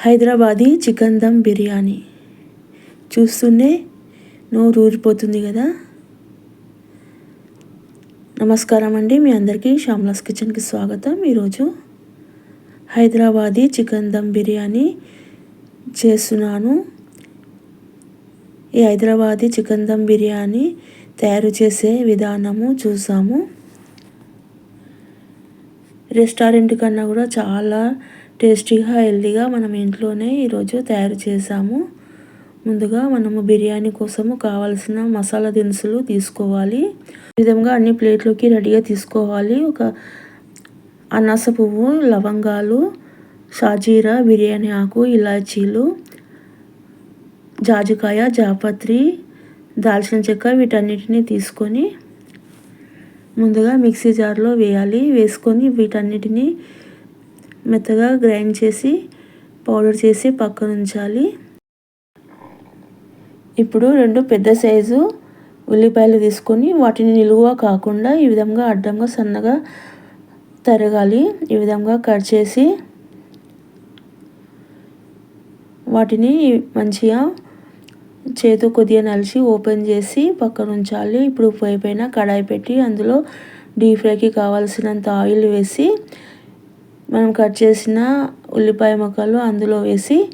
Hyderabadi chicken dum biryani. చూస్తూనే నోరు ఊరిపోతుంది కదా? నమస్కారం అండి. మీ అందరికీ శ్యామ్లాస్ కిచెన్కి స్వాగతం. ఈరోజు హైదరాబాదీ చికెన్ దమ్ బిర్యానీ చేస్తున్నాను. ఈ హైదరాబాదీ చికెన్ దమ్ బిర్యానీ తయారు చేసే విధానము చూసాము. రెస్టారెంట్ కన్నా కూడా చాలా టేస్టీగా హెల్దీగా మనం ఇంట్లోనే ఈరోజు తయారు చేసాము ముందుగా మనము బిర్యానీ కోసము కావాల్సిన మసాలా దినుసులు తీసుకోవాలి. విధంగా అన్ని ప్లేట్లోకి రెడీగా తీసుకోవాలి. ఒక అనాస పువ్వు లవంగాలు షాజీరా బిర్యానీ ఆకు ఇలాచీలు జాజికాయ జాపత్రి దాల్చిన చెక్క వీటన్నిటిని తీసుకొని ముందుగా మిక్సీ జార్లో వేయాలి. వేసుకొని వీటన్నిటిని మెత్తగా గ్రైండ్ చేసి పౌడర్ చేసి పక్కన ఉంచాలి. ఇప్పుడు రెండు పెద్ద సైజు ఉల్లిపాయలు తీసుకొని వాటిని నిలువ కాకుండా ఈ విధంగా అడ్డంగా సన్నగా తరగాలి. ఈ విధంగా కట్ చేసి వాటిని మంచిగా చేతు కొద్దిగా నలిచి ఓపెన్ చేసి పక్కన ఉంచాలి. ఇప్పుడు పొయ్యి పైన కడాయి పెట్టి అందులో డీప్ ఫ్రైకి కావాల్సినంత ఆయిల్ వేసి మనం కట్ చేసిన ఉల్లిపాయ ముక్కలు అందులో వేసి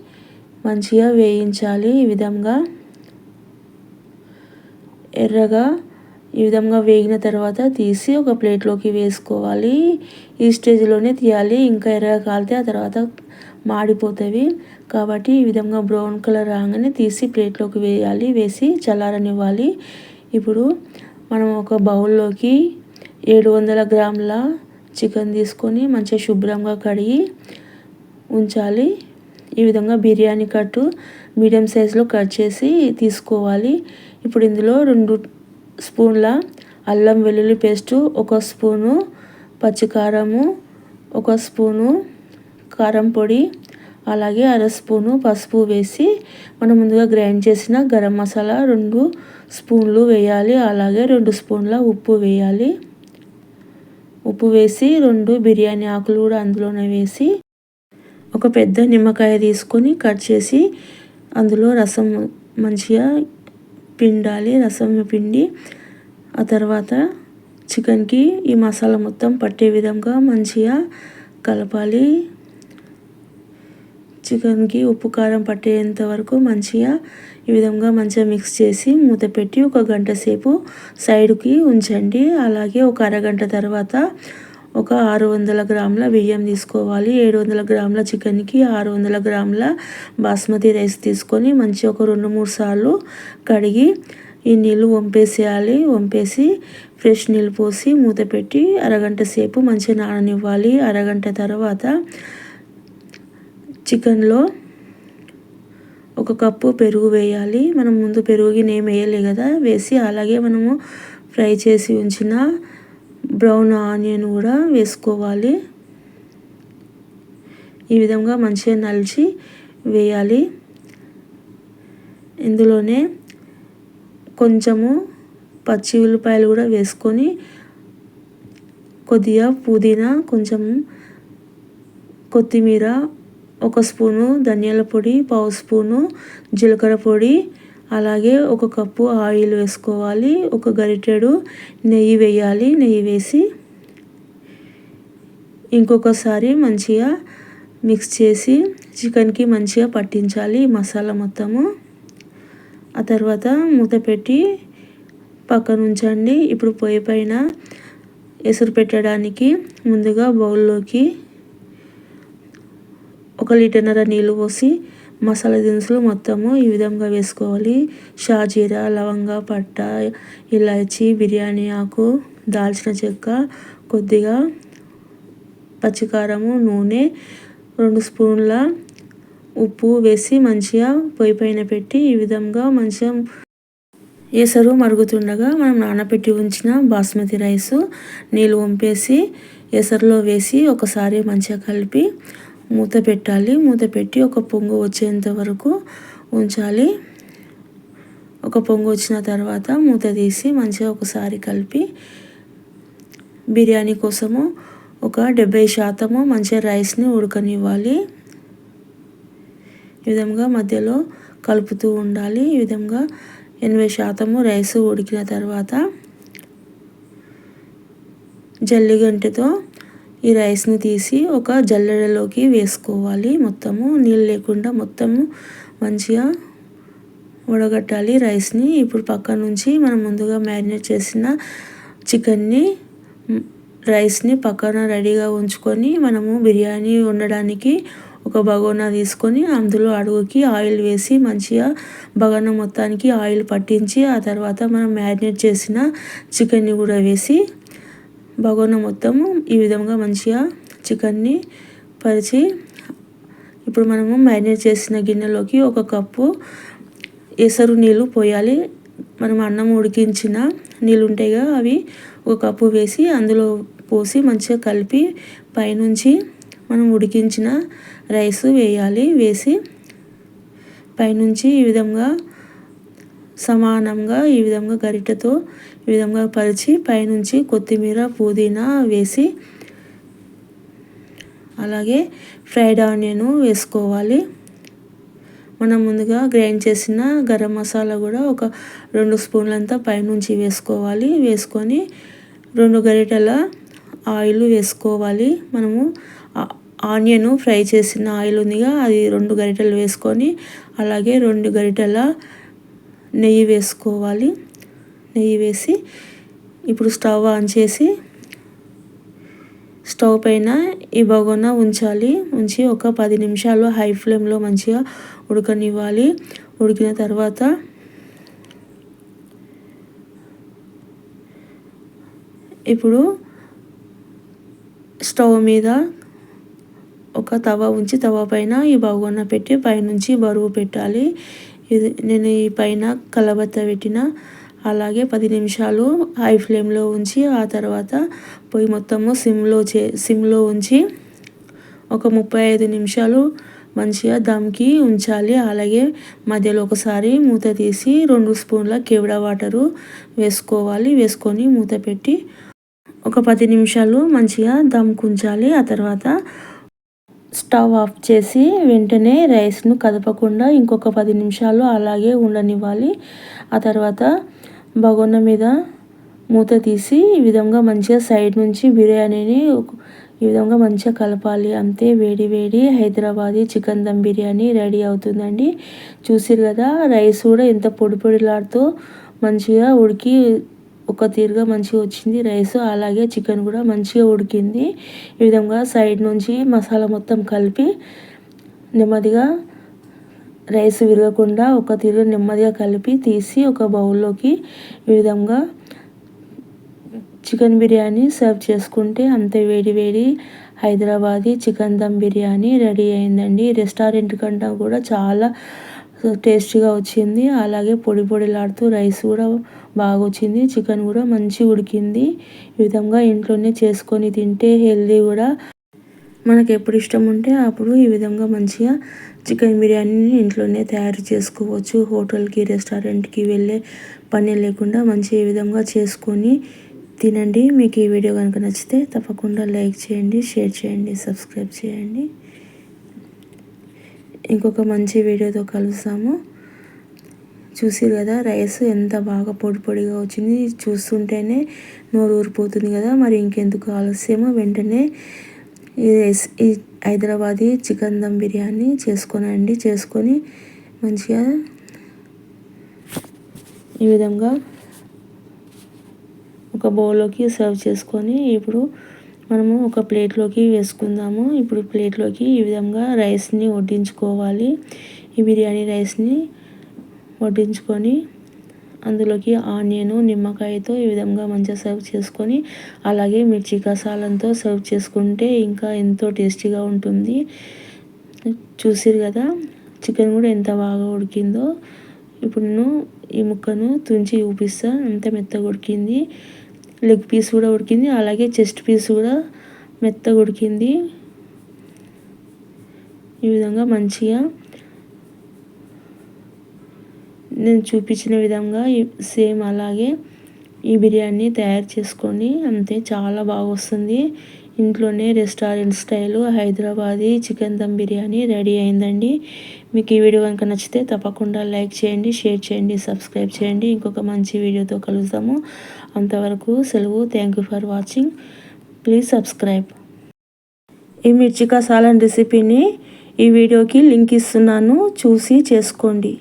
మంచిగా వేయించాలి ఈ విధంగా. ఎర్రగా ఈ విధంగా వేగిన తర్వాత తీసి ఒక ప్లేట్లోకి వేసుకోవాలి. ఈ స్టేజ్లోనే తీయాలి. ఇంకా ఎర్రగా కాలితే ఆ తర్వాత మాడిపోతాయి కాబట్టి ఈ విధంగా బ్రౌన్ కలర్ రాగానే తీసి ప్లేట్లోకి వేయాలి. వేసి చల్లారనివ్వాలి. ఇప్పుడు మనం ఒక బౌల్లోకి ఏడు వందల గ్రాముల చికెన్ తీసుకొని మంచిగా శుభ్రంగా కడిగి ఉంచాలి. ఈ విధంగా బిర్యానీ కట్టు మీడియం సైజులో కట్ చేసి తీసుకోవాలి. ఇప్పుడు ఇందులో రెండు స్పూన్ల అల్లం వెల్లుల్లి పేస్టు ఒక స్పూను పచ్చికారము ఒక స్పూను కారం పొడి అలాగే అర స్పూను పసుపు వేసి మనం ముందుగా గ్రైండ్ చేసిన గరం మసాలా రెండు స్పూన్లు వేయాలి. అలాగే రెండు స్పూన్ల ఉప్పు వేయాలి. ఉప్పు వేసి రెండు బిర్యానీ ఆకులు కూడా అందులోనే వేసి ఒక పెద్ద నిమ్మకాయ తీసుకొని కట్ చేసి అందులో రసం మంచిగా పిండాలి రసం పిండి. ఆ తర్వాత చికెన్కి ఈ మసాలా మొత్తం పట్టే విధంగా మంచిగా కలపాలి. చికెన్కి ఉప్పు కారం పట్టేంత వరకు మంచిగా ఈ విధంగా మంచిగా మిక్స్ చేసి మూత పెట్టి ఒక గంట సేపు సైడ్కి ఉంచండి. అలాగే ఒక అరగంట తర్వాత ఒక ఆరు వందల గ్రాముల బియ్యం తీసుకోవాలి. ఏడు వందల గ్రాముల చికెన్కి ఆరు వందల గ్రాముల బాస్మతి రైస్ తీసుకొని మంచిగా ఒక రెండు మూడు సార్లు కడిగి ఈ నీళ్ళు వంపేసేయాలి. వంపేసి ఫ్రెష్ నీళ్ళు పోసి మూత పెట్టి అరగంట సేపు మంచిగా నాననివ్వాలి. అరగంట తర్వాత చికెన్లో ఒక కప్పు పెరుగు వేయాలి. మనం ముందు పెరుగుకి నేమ్ వేయలే కదా వేసి అలాగే మనము ఫ్రై చేసి ఉంచిన బ్రౌన్ ఆనియన్ కూడా వేసుకోవాలి. ఈ విధంగా మంచిగా నలిచి వేయాలి. ఇందులోనే కొంచెము పచ్చి ఉల్లిపాయలు కూడా వేసుకొని కొద్దిగా పుదీనా కొంచెం కొత్తిమీర ఒక స్పూను ధనియాల పొడి పావు స్పూను జీలకర్ర పొడి అలాగే ఒక కప్పు ఆయిల్ వేసుకోవాలి ఒక గరిటెడు నెయ్యి వేయాలి నెయ్యి వేసి ఇంకొకసారి మంచిగా మిక్స్ చేసి చికెన్కి మంచిగా పట్టించాలి మసాలా మొత్తము. ఆ తర్వాత మూత పెట్టి పక్కన ఉంచండి. ఇప్పుడు పొయ్యి పైన ఎసురు పెట్టడానికి ముందుగా బౌల్లోకి ఒక లీటర్నర నీళ్ళు పోసి మసాలా దినుసులు మొత్తము ఈ విధంగా వేసుకోవాలి. షాజీరా లవంగ పట్ట ఇలాచి బిర్యానీ ఆకు దాల్చిన చెక్క కొద్దిగా పచ్చికారము నూనె రెండు స్పూన్ల ఉప్పు వేసి మంచిగా పొయ్యి పైన పెట్టి ఈ విధంగా మంచిగా ఎసరు మరుగుతుండగా మనం నానబెట్టి ఉంచిన బాస్మతి రైస్ నీళ్ళు వంపేసి ఎసరులో వేసి ఒకసారి మంచిగా కలిపి మూత పెట్టాలి. మూత పెట్టి ఒక పొంగు వచ్చేంత వరకు ఉంచాలి. ఒక పొంగు వచ్చిన తర్వాత మూత తీసి మంచిగా ఒకసారి కలిపి బిర్యానీ కోసము ఒక డెబ్బై శాతము మంచిగా రైస్ని ఉడకనివ్వాలి. ఈ విధంగా మధ్యలో కలుపుతూ ఉండాలి. ఈ విధంగా ఎనభై శాతము రైస్ ఉడికిన తర్వాత జల్లిగంటతో ఈ రైస్ని తీసి ఒక జల్లెడలోకి వేసుకోవాలి. మొత్తము నీళ్ళు లేకుండా మొత్తము మంచిగా ఉడగట్టాలి రైస్ని. ఇప్పుడు పక్క నుంచి మనం ముందుగా మ్యారినేట్ చేసిన చికెన్ని రైస్ని పక్కన రెడీగా ఉంచుకొని మనము బిర్యానీ వండడానికి ఒక బగోనా తీసుకొని అందులో అడుగుకి ఆయిల్ వేసి మంచిగా బగోనా మొత్తానికి ఆయిల్ పట్టించి ఆ తర్వాత మనం మ్యారినేట్ చేసిన చికెన్ని కూడా వేసి బగోన మొత్తము ఈ విధంగా మంచిగా చికెన్ని పరిచి ఇప్పుడు మనము మ్యారినేట్ చేసిన గిన్నెలోకి ఒక కప్పు ఎసరు నీళ్ళు పోయాలి. మనం అన్నం ఉడికించిన నీళ్ళు ఉంటాయిగా అవి ఒక కప్పు వేసి అందులో పోసి మంచిగా కలిపి పైనుంచి మనం ఉడికించిన రైస్ వేయాలి. వేసి పైనుంచి ఈ విధంగా సమానంగా ఈ విధంగా గరిటెతో ఈ విధంగా పరిచి పైనుంచి కొత్తిమీర పుదీనా వేసి అలాగే ఫ్రైడ్ ఆనియన్ వేసుకోవాలి. మనం ముందుగా గ్రైండ్ చేసిన గరం మసాలా కూడా ఒక రెండు స్పూన్లంతా పైనుంచి వేసుకోవాలి. వేసుకొని రెండు గరిటెల ఆయిల్ వేసుకోవాలి. మనము ఆనియన్ ఫ్రై చేసిన ఆయిల్ ఉందిగా అది రెండు గరిటెలు వేసుకొని అలాగే రెండు గరిటెల నెయ్యి వేసుకోవాలి. నెయ్యి వేసి ఇప్పుడు స్టవ్ ఆన్ చేసి స్టవ్ పైన ఈ బగోన ఉంచాలి. ఉంచి ఒక పది నిమిషాలు హై ఫ్లేమ్లో మంచిగా ఉడకనివ్వాలి. ఉడికిన తర్వాత ఇప్పుడు స్టవ్ మీద ఒక తవ ఉంచి తవ పైన ఈ బగోన పెట్టి పైనుంచి బరువు పెట్టాలి. ఇది నేను ఈ పైన కలబత్త పెట్టిన అలాగే పది నిమిషాలు హై ఫ్లేమ్లో ఉంచి ఆ తర్వాత పొయ్యి మొత్తము సిమ్లో చే సిమ్లో ఉంచి ఒక ముప్పై ఐదు నిమిషాలు మంచిగా దమ్కి ఉంచాలి. అలాగే మధ్యలో ఒకసారి మూత తీసి రెండు స్పూన్ల కేవడ వాటరు వేసుకోవాలి. వేసుకొని మూత పెట్టి ఒక పది నిమిషాలు మంచిగా దమ్కుంచాలి. ఆ తర్వాత స్టవ్ ఆఫ్ చేసి వెంటనే రైస్ను కదపకుండా ఇంకొక పది నిమిషాలు అలాగే ఉండనివ్వాలి. ఆ తర్వాత బగోన్న మీద మూత తీసి ఈ విధంగా మంచిగా సైడ్ నుంచి బిర్యానీని ఈ విధంగా మంచిగా కలపాలి. అంతే వేడి వేడి హైదరాబాదీ చికెన్ దమ్ బిర్యానీ రెడీ అవుతుందండి. చూసిరు కదా రైస్ కూడా ఎంత పొడి పొడిలాడుతూ మంచిగా ఉడికి ఒక తీరుగా మంచిగా వచ్చింది రైస్. అలాగే చికెన్ కూడా మంచిగా ఉడికింది. ఈ విధంగా సైడ్ నుంచి మసాలా మొత్తం కలిపి నెమ్మదిగా రైస్ విరగకుండా ఒక తీరు నెమ్మదిగా కలిపి తీసి ఒక బౌల్లోకి ఈ విధంగా చికెన్ బిర్యానీ సర్వ్ చేసుకుంటే అంతే వేడి వేడి హైదరాబాదీ చికెన్ దమ్ బిర్యానీ రెడీ అయిందండి. రెస్టారెంట్ కంటే కూడా చాలా టేస్టీగా వచ్చింది. అలాగే పొడి పొడిలాడుతూ రైస్ కూడా బాగా వచ్చింది చికెన్ కూడా మంచి ఉడికింది. ఈ విధంగా ఇంట్లోనే చేసుకొని తింటే హెల్దీ కూడా. మనకు ఎప్పుడు ఇష్టం ఉంటే అప్పుడు ఈ విధంగా మంచిగా చికెన్ బిర్యానీని ఇంట్లోనే తయారు చేసుకోవచ్చు. హోటల్కి రెస్టారెంట్కి వెళ్ళే పని లేకుండా మంచి ఈ విధంగా చేసుకొని తినండి. మీకు ఈ వీడియో కనుక నచ్చితే తప్పకుండా లైక్ చేయండి షేర్ చేయండి సబ్స్క్రైబ్ చేయండి. ఇంకొక మంచి వీడియోతో కలుస్తాము. చూసి కదా రైస్ ఎంత బాగా పొడి పొడిగా వచ్చింది. చూస్తుంటేనే నోరు ఊరిపోతుంది కదా. మరి ఇంకెందుకు ఆలస్యమో వెంటనే ఈ హైదరాబాదీ చికెన్ దమ్ బిర్యానీ చేసుకోనండి. చేసుకొని మంచిగా ఈ విధంగా ఒక బౌల్లోకి సర్వ్ చేసుకొని ఇప్పుడు మనము ఒక ప్లేట్లోకి వేసుకుందాము. ఇప్పుడు ప్లేట్లోకి ఈ విధంగా రైస్ని వడ్డించుకోవాలి. ఈ బిర్యానీ రైస్ని వడ్డించుకొని అందులోకి ఆనియన్ నిమ్మకాయతో ఈ విధంగా మంచిగా సర్వ్ చేసుకొని అలాగే మిర్చి కసాలంతో సర్వ్ చేసుకుంటే ఇంకా ఎంతో టేస్టీగా ఉంటుంది. చూసిరు కదా చికెన్ కూడా ఎంత బాగా ఉడికిందో. ఇప్పుడు నేను ఈ ముక్కను తుంచి చూపిస్తా అంత మెత్తగా ఉడికింది. లెగ్ పీస్ కూడా ఉడికింది అలాగే చెస్ట్ పీస్ కూడా మెత్తగా ఉడికింది. ఈ విధంగా మంచిగా నేను చూపించిన విధంగా సేమ్ అలాగే ఈ బిర్యానీ తయారు చేసుకొని అంతే చాలా బాగా వస్తుంది. ఇంట్లోనే restaurant style Hyderabadi chicken dum biryani ready అయిందండి. మీకు ఈ వీడియో కనుక నచ్చితే తప్పకుండా లైక్ చేయండి షేర్ చేయండి సబ్స్క్రైబ్ చేయండి. ఇంకొక మంచి వీడియోతో కలుద్దాము. అంతవరకు సెలవు. Thank you for watching. Please subscribe. ఈ మిర్చికా సాలన్ రెసిపీని ఈ వీడియోకి లింక్ ఇస్తున్నాను. చూసి చేసుకోండి.